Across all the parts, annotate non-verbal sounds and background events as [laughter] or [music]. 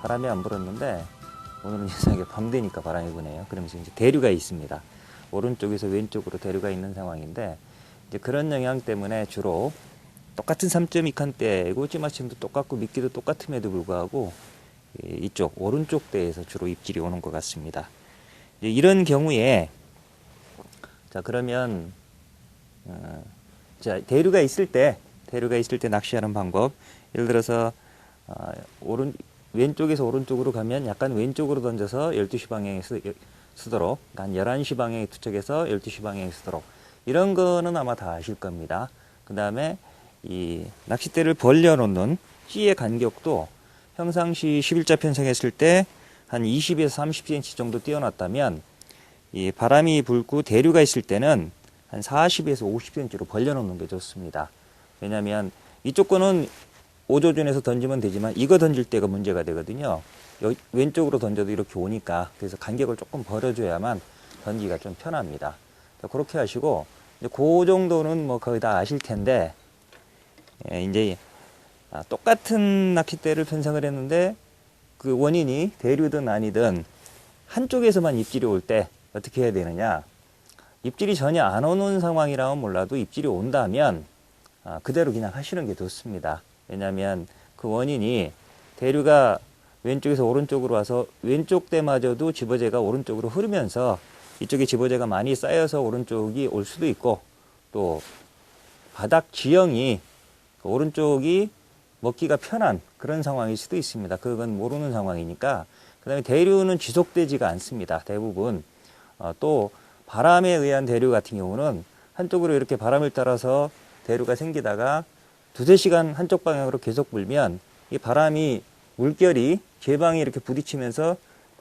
바람이 안 불었는데 오늘은 [laughs] 이상하게 밤 되니까 바람이 부네요. 그러면서 이제 대류가 있습니다. 오른쪽에서 왼쪽으로 대류가 있는 상황인데 이제 그런 영향 때문에 주로 똑같은 3.2칸대이고 찌마침도 똑같고 미끼도 똑같음에도 불구하고 이- 이쪽 오른쪽 대에서 주로 입질이 오는 것 같습니다. 이런 경우에 자 그러면 어, 자 대류가 있을 때 대류가 있을 때 낚시하는 방법 예를 들어서 어, 오른 왼쪽에서 오른쪽으로 가면 약간 왼쪽으로 던져서 12시 방향에 쓰, 쓰도록 한 11시 방향에 투척해서 12시 방향에 쓰도록 이런 거는 아마 다 아실 겁니다. 그 다음에 이 낚싯대를 벌려 놓는 찌의 간격도 평상시 11자 편성했을 때 한 20에서 30cm 정도 띄어놨다면 이 바람이 불고 대류가 있을 때는 한 40에서 50cm로 벌려 놓는 게 좋습니다. 왜냐하면 이쪽 거는 5조준에서 던지면 되지만 이거 던질 때가 문제가 되거든요. 여- 왼쪽으로 던져도 이렇게 오니까 그래서 간격을 조금 벌어줘야만 던지기가 좀 편합니다. 자, 그렇게 하시고 이제 그 정도는 뭐 거의 다 아실 텐데 예, 이제 아, 똑같은 낚싯대를 편성을 했는데 그 원인이 대류든 아니든 한쪽에서만 입질이 올 때 어떻게 해야 되느냐 입질이 전혀 안 오는 상황이라면 몰라도 입질이 온다면 아, 그대로 그냥 하시는 게 좋습니다. 왜냐하면 그 원인이 대류가 왼쪽에서 오른쪽으로 와서 왼쪽 대마저도 집어제가 오른쪽으로 흐르면서 이쪽에 집어제가 많이 쌓여서 오른쪽이 올 수도 있고 또 바닥 지형이 그 오른쪽이 먹기가 편한 그런 상황일 수도 있습니다. 그건 모르는 상황이니까. 그 다음에 대류는 지속되지가 않습니다. 대부분. 어, 또 바람에 의한 대류 같은 경우는 한쪽으로 이렇게 바람을 따라서 대류가 생기다가 두세 시간 한쪽 방향으로 계속 불면 이 바람이 물결이 제방에 이렇게 부딪히면서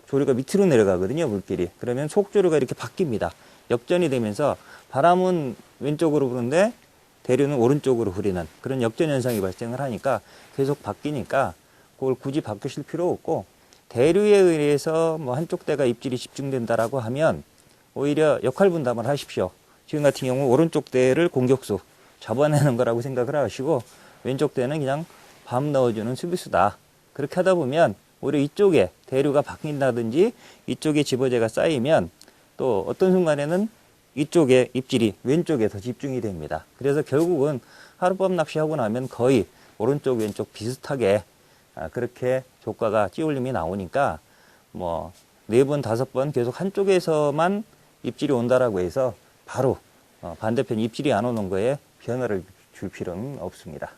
조류가 밑으로 내려가거든요, 물길이. 그러면 속조류가 이렇게 바뀝니다. 역전이 되면서 바람은 왼쪽으로 부는데 대류는 오른쪽으로 흐리는 그런 역전 현상이 발생을 하니까 계속 바뀌니까 그걸 굳이 바꾸실 필요 없고 대류에 의해서 뭐 한쪽 대가 입질이 집중된다라고 하면 오히려 역할 분담을 하십시오. 지금 같은 경우 오른쪽 대를 공격수 잡아내는 거라고 생각을 하시고 왼쪽 대는 그냥 밤 넣어주는 수비수다. 그렇게 하다 보면 오히려 이쪽에 대류가 바뀐다든지 이쪽에 집어제가 쌓이면 또 어떤 순간에는 이쪽에 입질이 왼쪽에 더 집중이 됩니다. 그래서 결국은 하룻밤 낚시하고 나면 거의 오른쪽 왼쪽 비슷하게 아, 그렇게 조과가 찌올림이 나오니까 뭐 네 번 다섯 번 계속 한쪽에서만 입질이 온다라고 해서 바로 어, 반대편 입질이 안 오는 거에 변화를 줄 필요는 없습니다.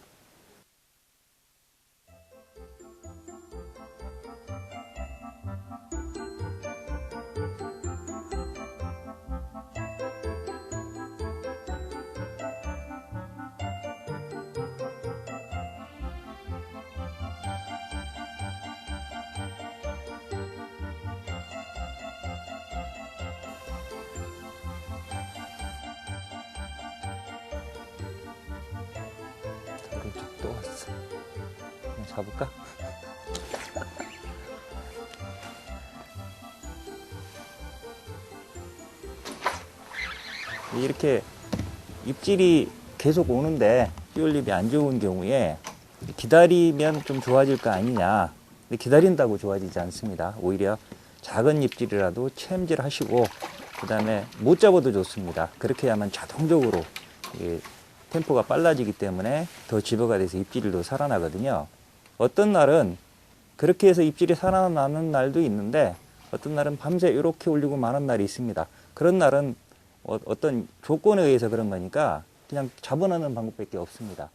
이렇게 입질이 계속 오는데 띄올림이 안 좋은 경우에 기다리면 좀 좋아질 거 아니냐. 근데 기다린다고 좋아지지 않습니다. 오히려 작은 입질이라도 체험질 하시고 그 다음에 못 잡아도 좋습니다. 그렇게 하면 자동적으로 템포가 빨라지기 때문에 더 집어가 돼서 입질이 더 살아나거든요. 어떤 날은 그렇게 해서 입질이 살아나는 날도 있는데 어떤 날은 밤새 이렇게 올리고 마는 날이 있습니다. 그런 날은 어, 떤 조건에 의해서 그런 거니까 그냥 잡아내는 방법밖에 없습니다.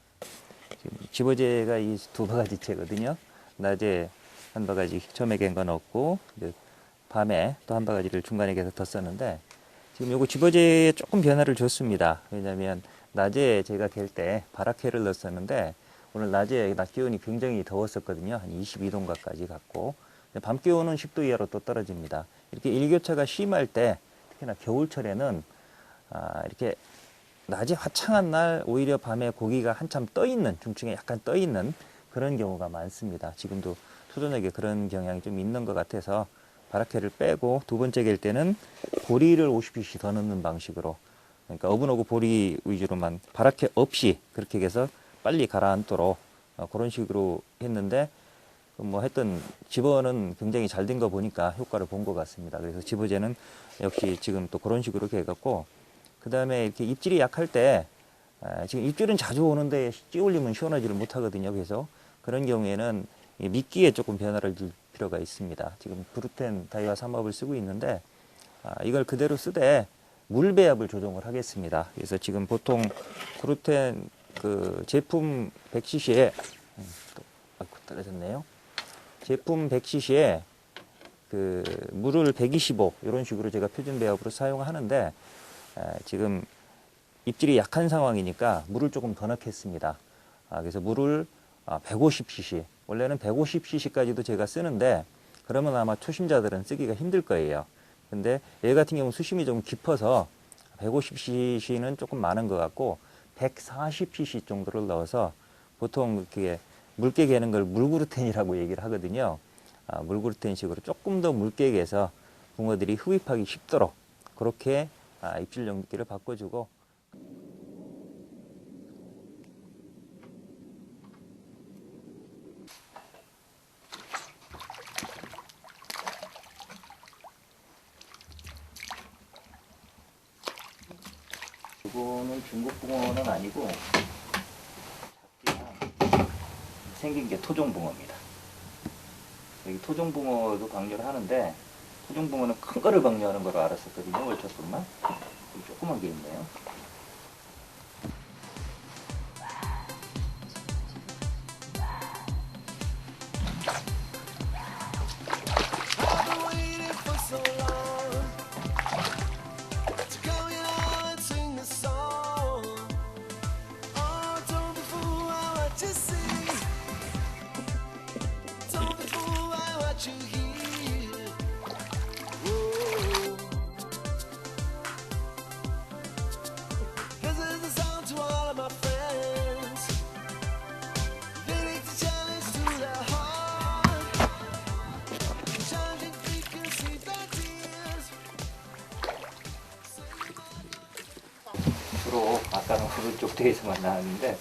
지금 집어제가 이 두 바가지채거든요. 낮에 한 바가지 처음에 갠거 넣고 이제 밤에 또 한 바가지를 중간에 계속 뒀었는데 지금 요거 집어제에 조금 변화를 줬습니다. 왜냐면 낮에 제가 갤 때 바라케를 넣었었는데 오늘 낮에 낮 기온이 굉장히 더웠었거든요. 한 22도인가까지 갔고 밤 기온은 10도 이하로 또 떨어집니다. 이렇게 일교차가 심할 때 특히나 겨울철에는 아, 이렇게 낮에 화창한 날 오히려 밤에 고기가 한참 떠 있는 중층에 약간 떠 있는 그런 경우가 많습니다. 지금도 초저녁에 그런 경향이 좀 있는 것 같아서 바라케를 빼고 두 번째 갤 때는 보리를 50cc 더 넣는 방식으로 그러니까 어분하고 보리 위주로만 바라케 없이 그렇게 해서 빨리 가라앉도록 어, 그런 식으로 했는데 뭐 했던 집어는 굉장히 잘 된 거 보니까 효과를 본 것 같습니다. 그래서 집어제는 역시 지금 또 그런 식으로 이렇게 해갖고 그 다음에 이렇게 입질이 약할 때 아, 지금 입질은 자주 오는데 찌 올리면 시원하지를 못하거든요. 그래서 그런 경우에는 이 미끼에 조금 변화를 줄 필요가 있습니다. 지금 그루텐 다이와 삼합을 쓰고 있는데 아, 이걸 그대로 쓰되 물 배합을 조정을 하겠습니다. 그래서 지금 보통 그루텐 그 제품 100cc에 음, 또 아이고 떨어졌네요. 제품 100cc에 그 물을 125 이런 식으로 제가 표준 배합으로 사용하는데 에, 지금 입질이 약한 상황이니까 물을 조금 더 넣겠습니다. 아, 그래서 물을 아, 150cc 원래는 150cc까지도 제가 쓰는데 그러면 아마 초심자들은 쓰기가 힘들 거예요. 근데 얘 같은 경우 수심이 좀 깊어서 150cc는 조금 많은 것 같고 140cc 정도를 넣어서 보통 그게 물개 개는 걸 물그루텐이라고 얘기를 하거든요. 아, 물그루텐식으로 조금 더 묽게 개서 붕어들이 흡입하기 쉽도록 그렇게 아, 입질 용기를 바꿔주고 이거는 중국 붕어는 아니고 생긴 게 토종붕어입니다. 여기 토종붕어도 강조를 하는데 토종붕어는 큰 거를 강조하는 거로 알았었거든요. 월척분만 조그만 게 있네요. 오른쪽 대에서만 나왔는데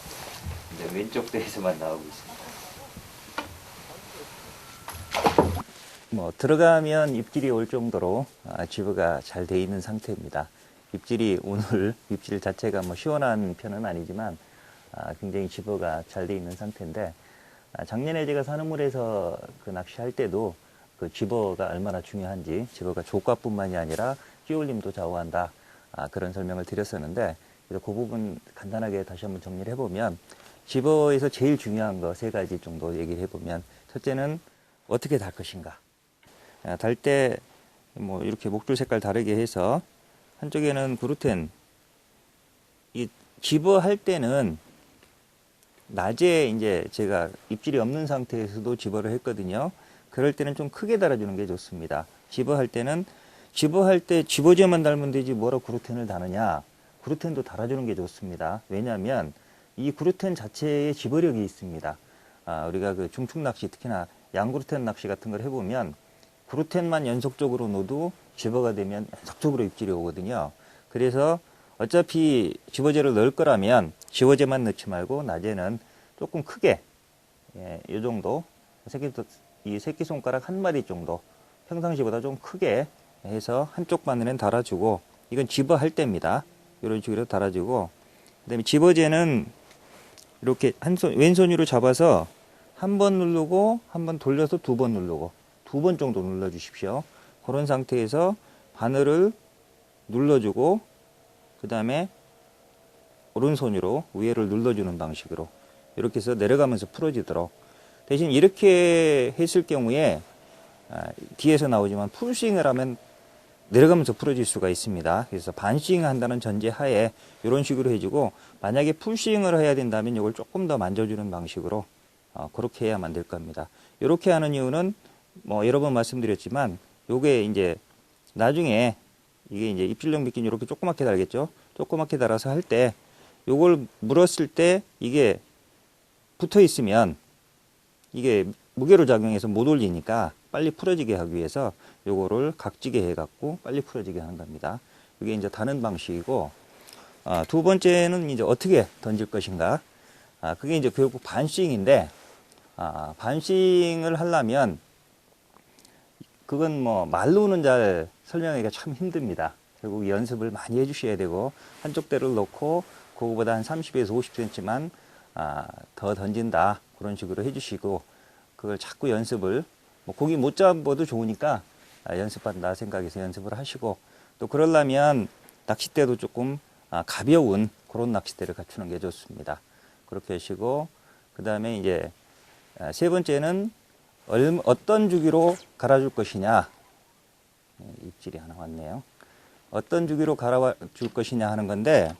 이제 왼쪽 대에서만 나오고 있습니다. 뭐 들어가면 입질이 올 정도로 아, 지브가 잘 돼 있는 상태입니다. 입질이 오늘 입질 자체가 뭐 시원한 편은 아니지만 아, 굉장히 지브가 잘 돼 있는 상태인데 아, 작년에 제가 산후물에서 그 낚시할 때도 그 집어가 얼마나 중요한지 집어가 조과뿐만이 아니라 끼올림도 좌우한다 아, 그런 설명을 드렸었는데 그래서 그 부분 간단하게 다시 한번 정리를 해보면 집어에서 제일 중요한 거 세 가지 정도 얘기를 해보면 첫째는 어떻게 달 것인가 아, 달때 뭐 이렇게 목줄 색깔 다르게 해서 한쪽에는 그루텐 이 집어 할 때는 낮에 이제 제가 입질이 없는 상태에서도 집어를 했거든요. 그럴 때는 좀 크게 달아주는 게 좋습니다. 집어 할 때는 집어 할 때 집어제만 달면 되지 뭐라 그루텐을 다느냐? 그루텐도 달아주는 게 좋습니다. 왜냐하면 이 그루텐 자체에 집어력이 있습니다. 아, 우리가 그 중축 낚시 특히나 양그루텐 낚시 같은 걸 해보면 그루텐만 연속적으로 넣어도 집어가 되면 연속적으로 입질이 오거든요. 그래서 어차피 집어제를 넣을 거라면 집어제만 넣지 말고 낮에는 조금 크게 예, 이 정도 새끼 이 새끼 손가락 한 마디 정도 평상시보다 좀 크게 해서 한쪽 바늘엔 달아주고 이건 집어 할 때입니다. 이런 식으로 달아주고 그다음에 집어제는 이렇게 한 손 왼손으로 잡아서 한 번 누르고 한 번 돌려서 두 번 누르고 두 번 정도 눌러 주십시오. 그런 상태에서 바늘을 눌러주고 그 다음에 오른손으로 위에를 눌러주는 방식으로 이렇게 해서 내려가면서 풀어지도록 대신 이렇게 했을 경우에 아, 뒤에서 나오지만 풀스윙을 하면 내려가면서 풀어질 수가 있습니다. 그래서 반스윙 한다는 전제 하에 이런 식으로 해주고 만약에 풀스윙을 해야 된다면 이걸 조금 더 만져주는 방식으로 어, 그렇게 해야만 될 겁니다. 이렇게 하는 이유는 뭐 여러 번 말씀드렸지만 요게 이제 나중에 이게 이제 입질용 미끼는 이렇게 조그맣게 달겠죠. 조그맣게 달아서 할 때 요걸 물었을 때 이게 붙어 있으면 이게 무게로 작용해서 못 올리니까 빨리 풀어지게 하기 위해서 요거를 각지게 해 갖고 빨리 풀어지게 하는 겁니다. 이게 이제 다는 방식이고 아, 두 번째는 이제 어떻게 던질 것인가. 아, 그게 이제 결국 반스윙인데 아, 반싱을 하려면 그건 뭐 말로는 잘 설명하기가 참 힘듭니다. 결국 연습을 많이 해주셔야 되고 한쪽 대를 놓고 그거보다 한 30에서 50cm만 아, 더 던진다 그런 식으로 해주시고 그걸 자꾸 연습을 뭐 고기 못 잡아도 좋으니까 아, 연습한다 생각해서 연습을 하시고 또 그러려면 낚싯대도 조금 아, 가벼운 그런 낚싯대를 갖추는 게 좋습니다. 그렇게 하시고 그 다음에 이제 아, 세 번째는 얼, 어떤 주기로 갈아줄 것이냐 네, 입질이 하나 왔네요. 어떤 주기로 갈아줄 것이냐 하는 건데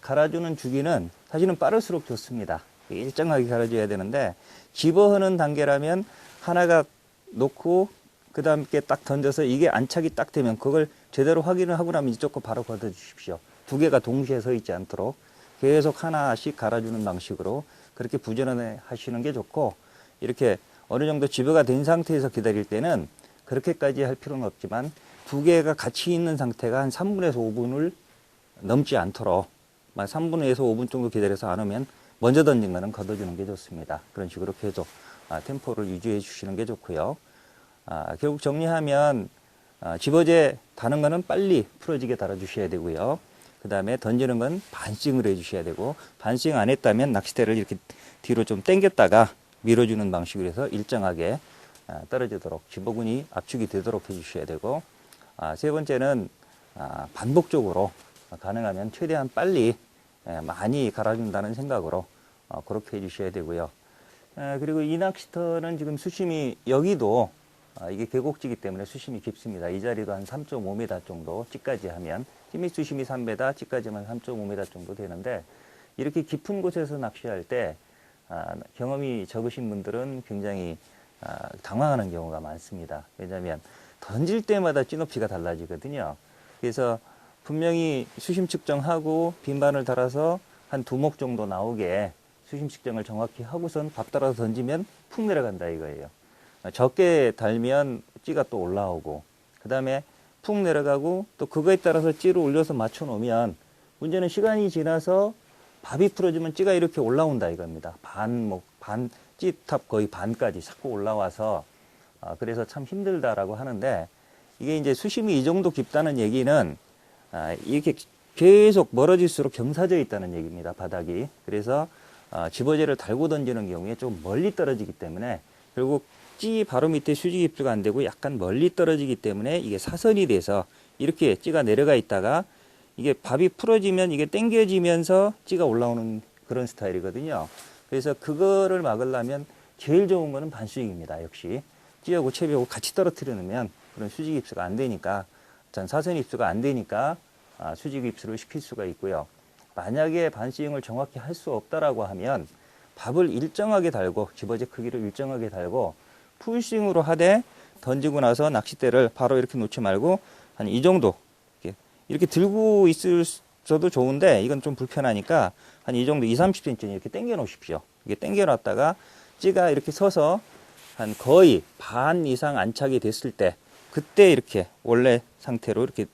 갈아주는 주기는 사실은 빠를수록 좋습니다. 일정하게 갈아줘야 되는데 집어하는 단계라면 하나가 놓고 그 다음에 딱 던져서 이게 안착이 딱 되면 그걸 제대로 확인을 하고 나면 이쪽 거 바로 걷어 주십시오. 두 개가 동시에 서 있지 않도록 계속 하나씩 갈아주는 방식으로 그렇게 부전을 하시는 게 좋고 이렇게 어느 정도 집어가 된 상태에서 기다릴 때는 그렇게까지 할 필요는 없지만 두 개가 같이 있는 상태가 한 3분에서 5분을 넘지 않도록 3분에서 5분 정도 기다려서 안 오면 먼저 던진 거는 걷어주는 게 좋습니다. 그런 식으로 계속 아, 템포를 유지해 주시는 게 좋고요. 아, 결국 정리하면 아, 집어제 다는 거는 빨리 풀어지게 달아주셔야 되고요. 그 다음에 던지는 건 반싱을 해주셔야 되고 반싱 안 했다면 낚싯대를 이렇게 뒤로 좀 당겼다가 밀어주는 방식으로 해서 일정하게 아, 떨어지도록 집어군이 압축이 되도록 해주셔야 되고 아, 세 번째는 아, 반복적으로 가능하면 최대한 빨리 예, 많이 갈아준다는 생각으로 어, 그렇게 해주셔야 되고요. 에, 그리고 이 낚시터는 지금 수심이 여기도 아, 이게 계곡지기 때문에 수심이 깊습니다. 이 자리도 한 3.5m 정도 찌까지 하면 찌미 수심이 3m, 찌까지만 3.5m 정도 되는데 이렇게 깊은 곳에서 낚시할 때 아, 경험이 적으신 분들은 굉장히 아, 당황하는 경우가 많습니다. 왜냐하면 던질 때마다 찌높이가 달라지거든요. 그래서 분명히 수심 측정하고 빈반을 달아서 한 두 목 정도 나오게 수심 측정을 정확히 하고선 밥 따라서 던지면 푹 내려간다 이거예요. 적게 달면 찌가 또 올라오고 그 다음에 푹 내려가고 또 그거에 따라서 찌를 올려서 맞춰 놓으면 문제는 시간이 지나서 밥이 풀어지면 찌가 이렇게 올라온다 이겁니다. 반, 뭐, 반, 찌탑 거의 반까지 자꾸 올라와서 아, 그래서 참 힘들다라고 하는데 이게 이제 수심이 이 정도 깊다는 얘기는 아, 이렇게 계속 멀어질수록 경사져 있다는 얘기입니다. 바닥이. 그래서 아, 집어제를 달고 던지는 경우에 좀 멀리 떨어지기 때문에 결국 찌 바로 밑에 수직 입수가 안 되고 약간 멀리 떨어지기 때문에 이게 사선이 돼서 이렇게 찌가 내려가 있다가 이게 밥이 풀어지면 이게 당겨지면서 찌가 올라오는 그런 스타일이거든요. 그래서 그거를 막으려면 제일 좋은 거는 반수익입니다. 역시 찌하고 채비하고 같이 떨어뜨려 놓으면 그런 수직 입수가 안 되니까 전 사선 입수가 안 되니까 아, 수직 입수를 시킬 수가 있고요. 만약에 반스윙을 정확히 할 수 없다라고 하면 밥을 일정하게 달고 집어제 크기를 일정하게 달고 풀스윙으로 하되 던지고 나서 낚싯대를 바로 이렇게 놓지 말고 한 이 정도 이렇게, 이렇게 들고 있어도 좋은데 이건 좀 불편하니까 한 이 정도 2, 30cm 이렇게 당겨 놓으십시오. 이게 당겨 놨다가 찌가 이렇게 서서 한 거의 반 이상 안착이 됐을 때 그때 이렇게 원래 상태로 이렇게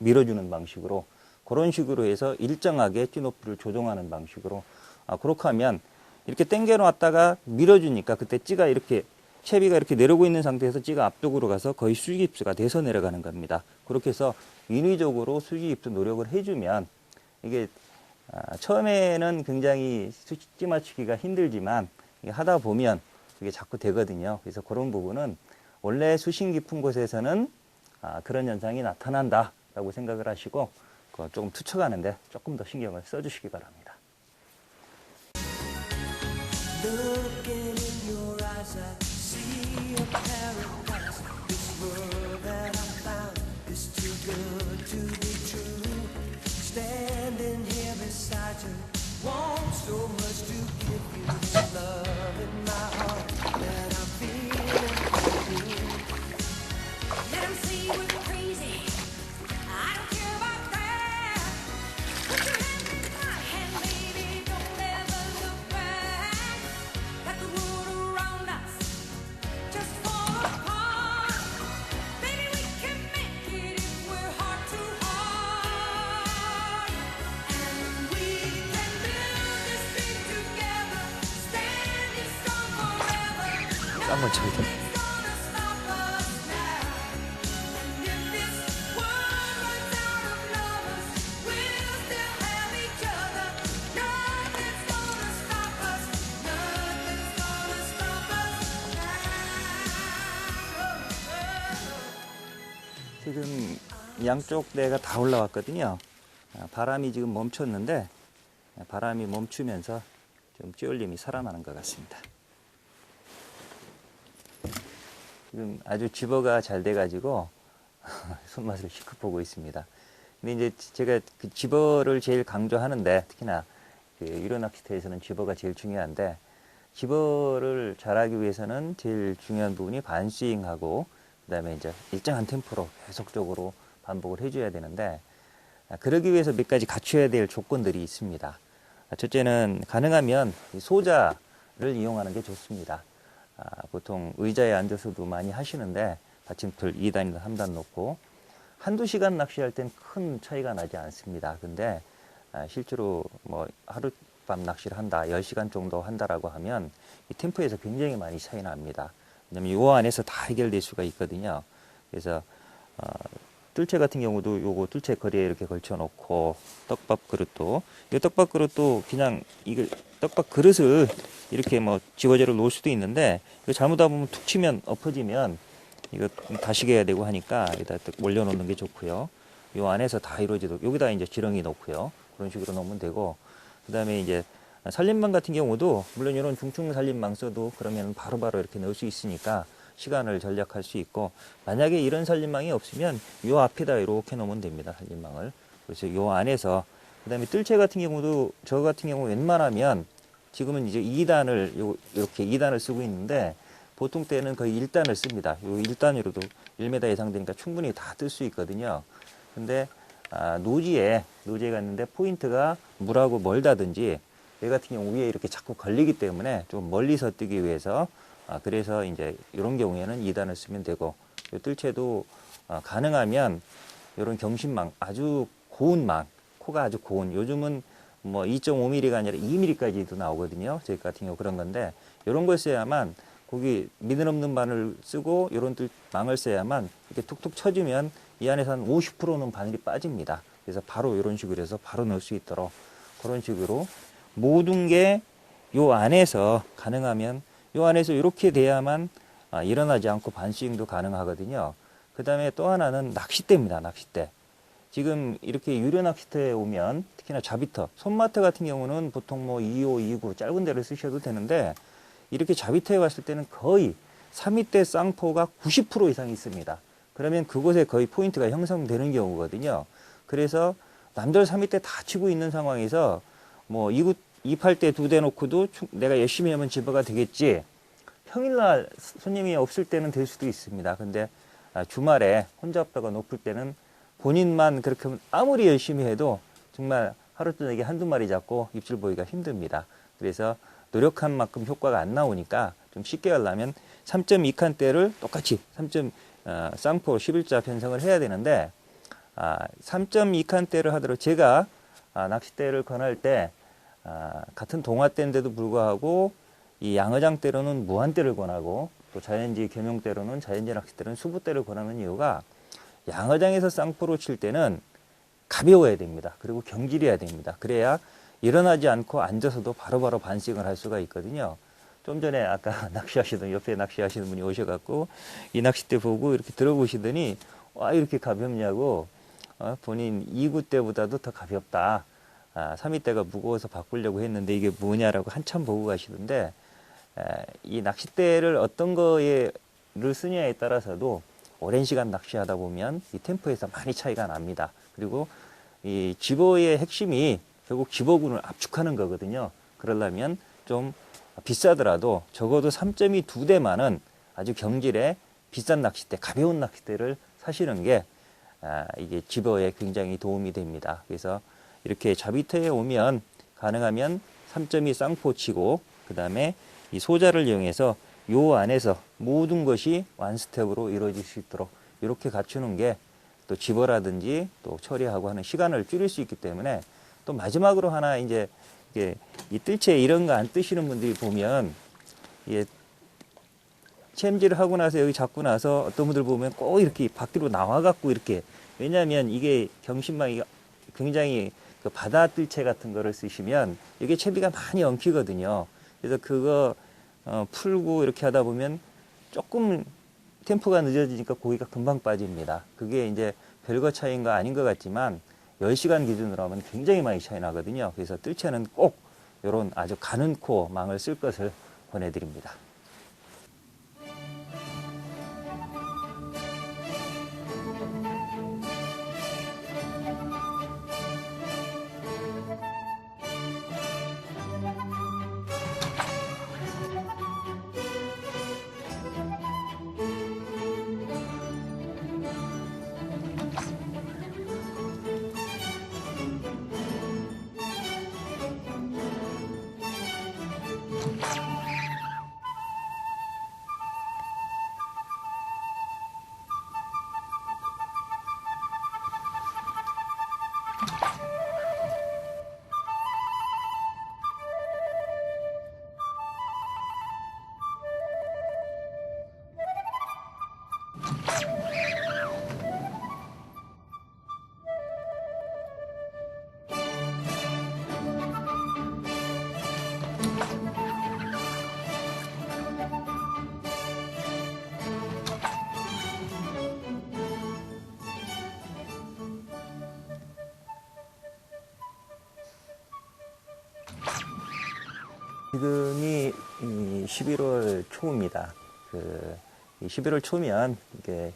밀어주는 방식으로 그런 식으로 해서 일정하게 찌 높이를 조정하는 방식으로 아, 그렇게 하면 이렇게 당겨 놨다가 밀어주니까 그때 찌가 이렇게 채비가 이렇게 내려오고 있는 상태에서 찌가 앞쪽으로 가서 거의 수직입수가 돼서 내려가는 겁니다. 그렇게 해서 인위적으로 수직입수 노력을 해주면 이게 아, 처음에는 굉장히 수- 찌 맞추기가 힘들지만 하다 보면 이게 자꾸 되거든요. 그래서 그런 부분은 원래 수심 깊은 곳에서는 아, 그런 현상이 나타난다라고 생각을 하시고 조금 투척하는데 조금 더 신경을 써주시기 바랍니다. Stop us now. 지금 양쪽 대가 다 올라왔거든요. 아, 바람이 지금 멈췄는데 아, 바람이 멈추면서 좀 찌울림이 살아나는 것 같습니다. 지금 아주 집어가 잘 돼가지고 [laughs] 손맛을 실컷 보고 있습니다. 근데 이제 제가 그 집어를 제일 강조하는데 특히나 그 유료 낚시터에서는 집어가 제일 중요한데 집어를 잘하기 위해서는 제일 중요한 부분이 반스윙하고 그다음에 이제 일정한 템포로 계속적으로 반복을 해줘야 되는데 아, 그러기 위해서 몇 가지 갖춰야 될 조건들이 있습니다. 아, 첫째는 가능하면 이 소자를 이용하는 게 좋습니다. 아, 보통 의자에 앉아서도 많이 하시는데 받침틀 2단이나 3단 놓고 한두 시간 낚시할 땐 큰 차이가 나지 않습니다. 근데 아, 실제로 뭐 하룻밤 낚시를 한다, 10시간 정도 한다라고 하면 이 템포에서 굉장히 많이 차이 납니다. 왜냐면 요 안에서 다 해결될 수가 있거든요. 그래서 어, 뜰채 같은 경우도 요거 뜰채 거리에 이렇게 걸쳐 놓고 떡밥 그릇도 이 떡밥 그릇도 그냥 이걸 떡밥 그릇을 이렇게 뭐 지거재로 놓을 수도 있는데 잘못하다 보면 툭 치면 엎어지면 이거 다시게 해야 되고 하니까 여기다 딱 올려놓는 게 좋고요. 요 안에서 다 이루어지도록 여기다 이제 지렁이 놓고요. 그런 식으로 놓으면 되고 그 다음에 이제 살림망 같은 경우도 물론 이런 중충 살림망 써도 그러면 바로 바로 이렇게 넣을 수 있으니까 시간을 절약할 수 있고 만약에 이런 살림망이 없으면 요 앞에다 이렇게 놓으면 됩니다 살림망을 그래서 요 안에서 그 다음에 뜰채 같은 경우도 저 같은 경우 웬만하면 지금은 이제 2단을 요 이렇게 2단을 쓰고 있는데 보통 때는 거의 1단을 씁니다. 요 1단으로도 1m 이상 되니까 충분히 다 뜰 수 있거든요. 근데 아, 노지에 노지에 갔는데 포인트가 물하고 멀다든지 얘 같은 경우 위에 이렇게 자꾸 걸리기 때문에 좀 멀리서 뜨기 위해서 아, 그래서 이제 이런 경우에는 2단을 쓰면 되고 요 뜰채도 아, 가능하면 이런 경신망 아주 고운 망 코가 아주 고운 요즘은 뭐 2.5mm가 아니라 2mm까지도 나오거든요 저희 같은 경우 그런 건데 이런 걸 써야만 거기 미늘 없는 바늘 쓰고 이런 뜰 망을 써야만 이렇게 툭툭 쳐주면 이 안에서 한 50%는 바늘이 빠집니다 그래서 바로 이런 식으로 해서 바로 넣을 수 있도록 그런 식으로 모든 게 요 안에서 가능하면 요 안에서 이렇게 돼야만 아, 일어나지 않고 반스윙도 가능하거든요. 그 다음에 또 하나는 낚싯대입니다. 낚싯대. 지금 이렇게 낚싯대에 오면 특히나 자비터, 손마트 같은 경우는 보통 뭐 25, 29 짧은 데를 쓰셔도 되는데 이렇게 자비터에 왔을 때는 거의 3위대 쌍포가 90% 이상 있습니다. 그러면 그곳에 거의 포인트가 형성되는 경우거든요. 그래서 남들 3위대 다 치고 있는 상황에서 뭐 29, 28대 두 대 놓고도 충- 내가 열심히 하면 집어가 되겠지. 평일날 손님이 없을 때는 될 수도 있습니다. 근데 아, 주말에 혼자 없다가 높을 때는 본인만 그렇게 아무리 열심히 해도 정말 하루 저녁에 한두 마리 잡고 입질 보기가 힘듭니다. 그래서 노력한 만큼 효과가 안 나오니까 좀 쉽게 하려면 3.2칸대를 똑같이 3. 어, 쌍포 11자 편성을 해야 되는데 아, 3.2칸대를 하도록 제가 아, 낚싯대를 권할 때 아, 같은 동화대인데도 불구하고 이 양어장대로는 무한대를 권하고 또 자연지 겸용대로는 자연지 낚싯대로는 수부대를 권하는 이유가 양어장에서 쌍포로 칠 때는 가벼워야 됩니다. 그리고 경질해야 됩니다. 그래야 일어나지 않고 앉아서도 바로바로 반싱을 할 수가 있거든요. 좀 전에 아까 [laughs] 낚시하시던 옆에 낚시하시는 분이 오셔갖고 이 낚싯대 보고 이렇게 들어보시더니 와 이렇게 가볍냐고 어, 본인 2구 때보다도 더 가볍다. 아, 3위 때가 무거워서 바꾸려고 했는데 이게 뭐냐라고 한참 보고 가시던데 에, 이 낚싯대를 어떤 거에를 쓰냐에 따라서도 오랜 시간 낚시하다 보면 이 템포에서 많이 차이가 납니다. 그리고 이 집어의 핵심이 결국 집어군을 압축하는 거거든요. 그러려면 좀 비싸더라도 적어도 3.2두 대만은 아주 경질의 비싼 낚싯대, 가벼운 낚싯대를 사시는 게 아, 이게 집어에 굉장히 도움이 됩니다. 그래서 이렇게 자비터에 오면 가능하면 3.2 쌍포 치고 그 다음에 이 소자를 이용해서 요 안에서 모든 것이 완스텝으로 이루어질 수 있도록 이렇게 갖추는 게 또 집어라든지 또 처리하고 하는 시간을 줄일 수 있기 때문에 또 마지막으로 하나 이제 이게 이 뜰채 이런 거 안 뜨시는 분들이 보면 이게 챔질을 하고 나서 여기 잡고 나서 어떤 분들 보면 꼭 이렇게 밖으로 나와갖고 이렇게 왜냐하면 이게 경신망이 굉장히 그 바다 뜰채 같은 거를 쓰시면 이게 채비가 많이 엉키거든요. 그래서 그거 어, 풀고 이렇게 하다 보면 조금 템포가 늦어지니까 고기가 금방 빠집니다. 그게 이제 별거 차이인 거 아닌 것 같지만 10시간 기준으로 하면 굉장히 많이 차이 나거든요. 그래서 뜰채는 꼭 이런 아주 가는 코 망을 쓸 것을 권해드립니다. 지금이 이 11월 초입니다. 그 11월 초면 이게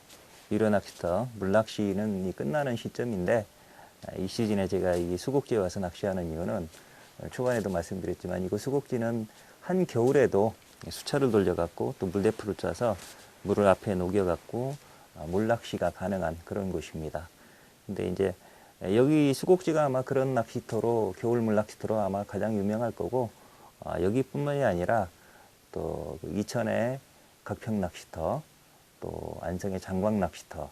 유료 낚시터 물낚시는 이 끝나는 시점인데 아, 이 시즌에 제가 이 수국지에 와서 낚시하는 이유는 어, 초반에도 말씀드렸지만 이거 수국지는 한 겨울에도 수차를 돌려갖고 또 물대포를 쏴서 물을 앞에 녹여갖고 아, 물낚시가 가능한 그런 곳입니다. 근데 이제 여기 수곡지가 아마 그런 낚시터로 겨울 물낚시터로 아마 가장 유명할 거고 아, 여기뿐만이 아니라 또그 이천의 각평 낚시터, 또 안성의 장광 낚시터,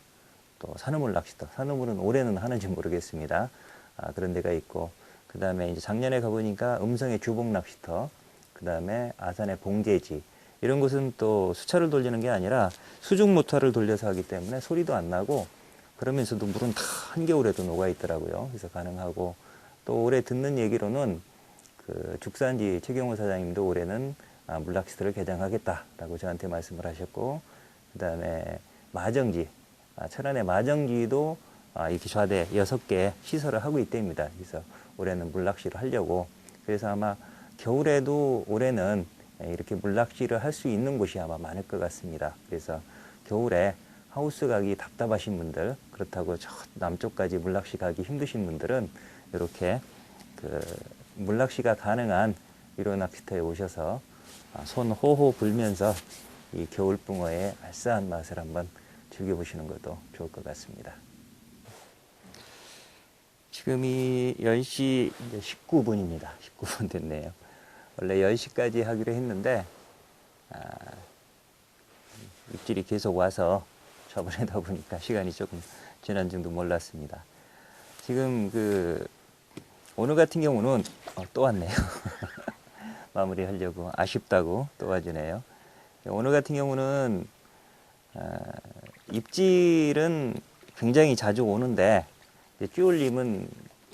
또 산우물 낚시터. 산우물은 올해는 하는지 모르겠습니다. 아, 그런 데가 있고 그 다음에 이제 작년에 가보니까 음성의 주봉 낚시터, 그 다음에 아산의 봉제지 이런 곳은 또 수차를 돌리는 게 아니라 수중 모터를 돌려서 하기 때문에 소리도 안 나고 그러면서도 물은 다 한겨울에도 녹아 있더라고요. 그래서 가능하고 또 올해 듣는 얘기로는 그 죽산지 최경호 사장님도 올해는 아, 물낚시터를 개장하겠다라고 저한테 말씀을 하셨고 그 다음에 마정지 아, 천안의 마정지도 아, 이렇게 좌대 여섯 개 시설을 하고 있답니다. 그래서 올해는 물낚시를 하려고 그래서 아마 겨울에도 올해는 이렇게 물낚시를 할 수 있는 곳이 아마 많을 것 같습니다. 그래서 겨울에 하우스 가기 답답하신 분들 그렇다고 저 남쪽까지 물낚시 가기 힘드신 분들은 이렇게 그 물낚시가 가능한 유료 낚시터에 오셔서 아, 손 호호 불면서 이 겨울붕어의 알싸한 맛을 한번 즐겨보시는 것도 좋을 것 같습니다. 지금이 10시 이제 19분입니다. 19분 됐네요. 원래 10시까지 하기로 했는데, 아, 입질이 계속 와서 저번에다 보니까 시간이 조금 지난 줄도 몰랐습니다. 지금 그, 오늘 같은 경우는 어, 또 왔네요. [laughs] 마무리 하려고 아쉽다고 또 와주네요. 오늘 같은 경우는 아, 입질은 굉장히 자주 오는데 이제 쭈올림은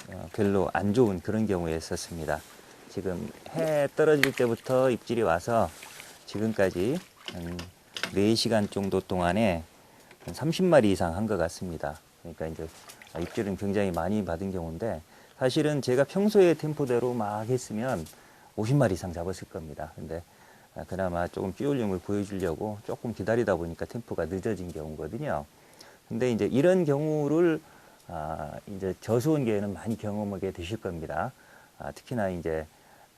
어, 별로 안 좋은 그런 경우였었습니다. 지금 해 떨어질 때부터 입질이 와서 지금까지 한 4시간 정도 동안에 한 30마리 이상 한 것 같습니다. 그러니까 이제 입질은 굉장히 많이 받은 경우인데 사실은 제가 평소에 템포대로 막 했으면 50마리 이상 잡았을 겁니다. 근데 아, 그나마 조금 삐올림을 보여주려고 조금 기다리다 보니까 템포가 늦어진 경우거든요. 근데 이제 이런 경우를 아, 이제 저수온계에는 많이 경험하게 되실 겁니다. 아, 특히나 이제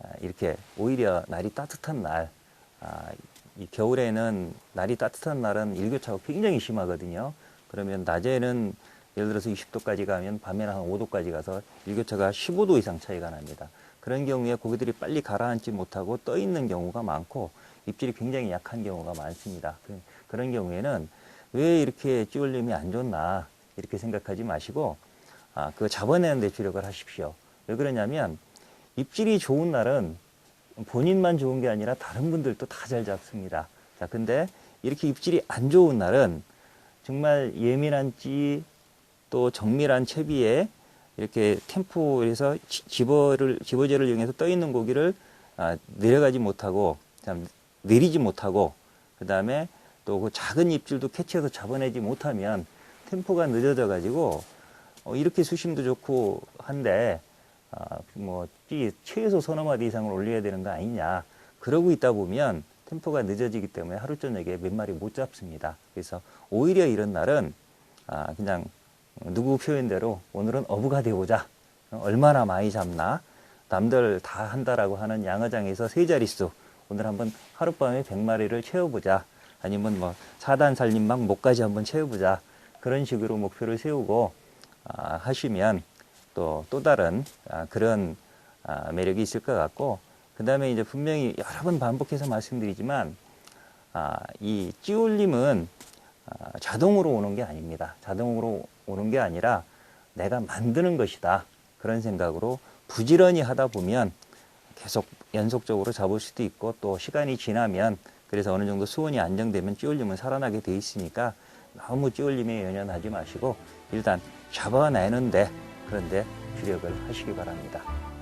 아, 이렇게 오히려 날이 따뜻한 날, 아, 이 겨울에는 날이 따뜻한 날은 일교차가 굉장히 심하거든요. 그러면 낮에는 예를 들어서 20도까지 가면 밤에는 한 5도까지 가서 일교차가 15도 이상 차이가 납니다. 그런 경우에 고기들이 빨리 가라앉지 못하고 떠 있는 경우가 많고 입질이 굉장히 약한 경우가 많습니다. 그- 그런 경우에는 왜 이렇게 찌울림이 안 좋나 이렇게 생각하지 마시고 아, 그거 잡아내는 데 주력을 하십시오. 왜 그러냐면 입질이 좋은 날은 본인만 좋은 게 아니라 다른 분들도 다 잘 잡습니다. 자, 근데 이렇게 입질이 안 좋은 날은 정말 예민한 찌 또 정밀한 채비에 이렇게 지- 집어를 집어제를 이용해서 떠 있는 고기를 아, 내려가지 못하고 참 내리지 못하고 그 다음에 또 그 작은 입질도 캐치해서 잡아내지 못하면 템포가 늦어져 가지고 어, 이렇게 수심도 좋고 한데 아, 뭐찌 최소 서너 마디 이상을 올려야 되는 거 아니냐 그러고 있다 보면 템포가 늦어지기 때문에 하루 저녁에 몇 마리 못 잡습니다. 그래서 오히려 이런 날은 아, 그냥 누구 표현대로 오늘은 어부가 되보자. 어, 얼마나 많이 잡나. 남들 다 한다라고 하는 양어장에서 세 자릿수. 오늘 한번 하룻밤에 100마리를 채워보자. 아니면 뭐 사단 살림막 목까지 한번 채워보자. 그런 식으로 목표를 세우고 아, 하시면 또 또 다른 아, 그런 아, 매력이 있을 것 같고 그 다음에 이제 분명히 여러 번 반복해서 말씀드리지만 아, 이 찌올림은 아, 자동으로 오는 게 아닙니다. 자동으로 오는 게 아니라 내가 만드는 것이다. 그런 생각으로 부지런히 하다 보면 계속 연속적으로 잡을 수도 있고 또 시간이 지나면 그래서 어느 정도 수온이 안정되면 찌올림은 살아나게 돼 있으니까 너무 찌올림에 연연하지 마시고 일단 잡아내는데 그런데 주력을 하시기 바랍니다.